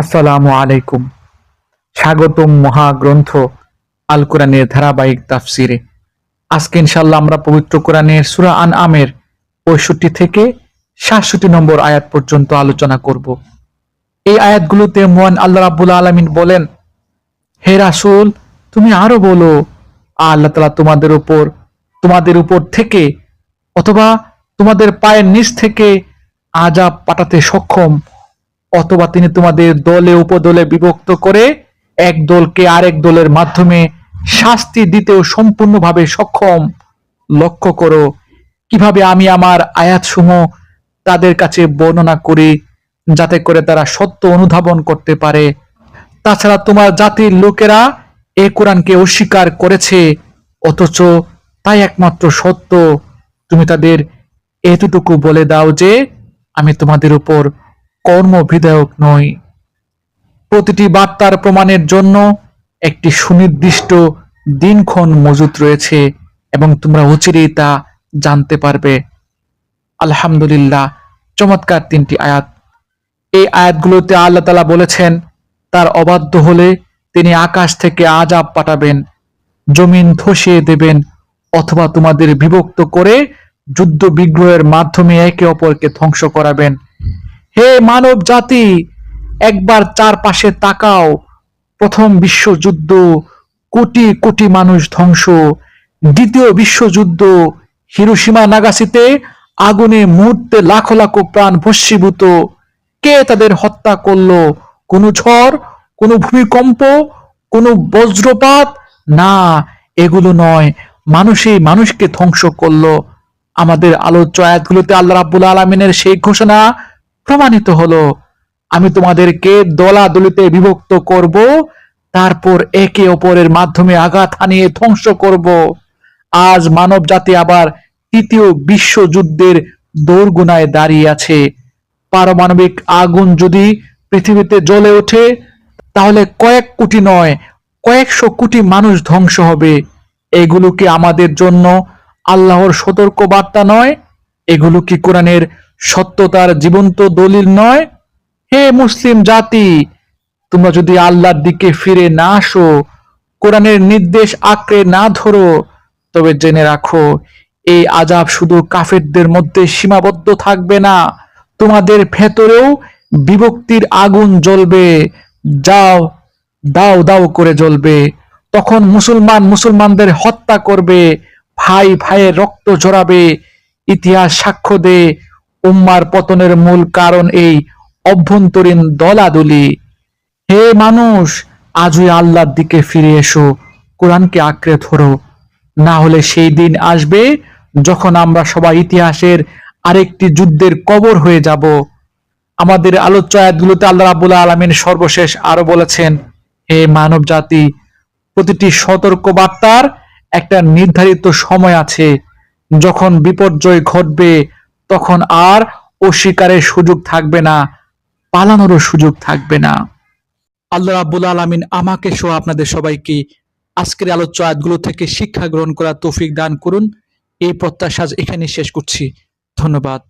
আসসালামু আলাইকুম। স্বাগতম মহাগ্রন্থ আল কোরআনের ধারাবাহিক তাফসিরে। আজকে ইনশাল্লাহ আমরা পবিত্র কোরআনের সুরা আন আমের পঁয়ষট্টি থেকে সাতষট্টি নম্বর আয়াত পর্যন্ত আলোচনা করব। এই আয়াতগুলোতে মোহান আল্লাহ রাবুল আলমিন বলেন, হে রাসূল, তুমি আরও বলো, আল্লাহ তালা তোমাদের উপর তোমাদের উপর থেকে অথবা তোমাদের পায়ের নিচ থেকে আজাব পাঠাতে সক্ষম অথবা তিনি তোমাদের দলে, উপদলে বিভক্ত করে এক দলকে আরেক দলের মাধ্যমে শাস্তি দিতেও সম্পূর্ণভাবে সক্ষম। লক্ষ্য করো, কীভাবে আমি আমার আয়াতসমূহ তাদের কাছে বর্ণনা করি যাতে করে তারা সত্য অনুধাবন করতে পারে। তাছাড়া তোমার জাতির লোকেরা এ কোরআনকে অস্বীকার করেছে, অথচ তাই একমাত্র সত্য। তুমি তাদের এতটুকু বলে দাও যে, আমি তোমাদের উপর কর্মবিধায়ক নই। প্রতিটি বার্তার প্রমাণের জন্য একটি সুনির্দিষ্ট দিনক্ষণ মজুত রয়েছে এবং তোমরা অচিরেই তা জানতে পারবে। আলহামদুলিল্লাহ, চমৎকার তিনটি আয়াত। এই আয়াতগুলোতে আল্লাহ তালা বলেছেন, তার অবাধ্য হলে তিনি আকাশ থেকে আজাব পাঠাবেন, জমিন ধসিয়ে দেবেন অথবা তোমাদের বিভক্ত করে যুদ্ধ বিগ্রহের মাধ্যমে একে অপরকে ধ্বংস করাবেন। হে মানব জাতি একবার চারপাশে তাকাও। প্রথম বিশ্বযুদ্ধ, কোটি কোটি মানুষ ধ্বংস। দ্বিতীয় বিশ্বযুদ্ধ হিরোসীমা নাগাসিতে আগুনে মুহূর্তে লাখো লাখো প্রাণ ভস্মীভূত। কে তাদের হত্যা করল? কোনো ঝড়, কোনো ভূমিকম্প, কোনো বজ্রপাত? না, এগুলো নয়। মানুষই মানুষকে ধ্বংস করল। আমাদের আলোচ্য আয়াতগুলোতে আল্লাহ রাব্বুল আলমিনের সেই ঘোষণা প্রমাণিত হলো, আমি তোমাদেরকে দলাদলিতে বিভক্ত করব, তারপর একে অপরের মাধ্যমে আঘাত হানিয়ে ধ্বংস করব। আজ মানব জাতি আবার তৃতীয় বিশ্বযুদ্ধের দোরগোনায় দাঁড়িয়ে আছে। পারমাণবিক আগুন যদি পৃথিবীতে জ্বলে ওঠে, তাহলে কয়েক কোটি নয়, কয়েকশো কোটি মানুষ ধ্বংস হবে। এগুলো কি আমাদের জন্য আল্লাহর সতর্ক বার্তা নয়? এগুলো কি কোরআনের সত্যতার জীবন্ত দলিল নয়। হে মুসলিম জাতি, তোমরা যদি আল্লাহর দিকে ফিরে না আসো, কোরআনের নির্দেশ আঁকড়ে না ধরো, তবে জেনে রাখো, এই আজাব শুধু কাফেরদের মধ্যে সীমাবদ্ধ থাকবে না, তোমাদের ভেতরেও বিভক্তির আগুন জ্বলবে। যাও, দাও দাও করে জ্বলবে। তখন মুসলমান মুসলমানদের হত্যা করবে, ভাই ভাইয়ের রক্ত ঝরাবে, ইতিহাস সাক্ষ্য দে উম্মার পতনের মূল কারণ এই অভ্যন্তরীণ দলাদলি। হে মানুষ, আজই আল্লাহর দিকে ফিরে এসো, কোরআনকে আঁকড়ে ধরো। না হলে সেই দিন আসবে যখন আমরা সবাই ইতিহাসের আরেকটি যুদ্ধের কবর হয়ে যাব। আমাদের আলোচ্য আল্লাহ রাবুল আলমিন সর্বশেষ আরও বলেছেন, হে মানব জাতি, প্রতিটি সতর্ক বার্তার একটা নির্ধারিত সময় আছে। যখন বিপর্যয় ঘটবে তখন আর অস্বীকারের সুযোগ থাকবে না, পালানোরও সুযোগ থাকবে না। আল্লাহ রাব্বুল আলমিন আমাকে সহ আপনাদের সবাইকে আজকের আলোচ্য আয়াতগুলো থেকে শিক্ষা গ্রহণ করার তৌফিক দান করুন। এই প্রত্যাশা এখানে শেষ করছি। ধন্যবাদ।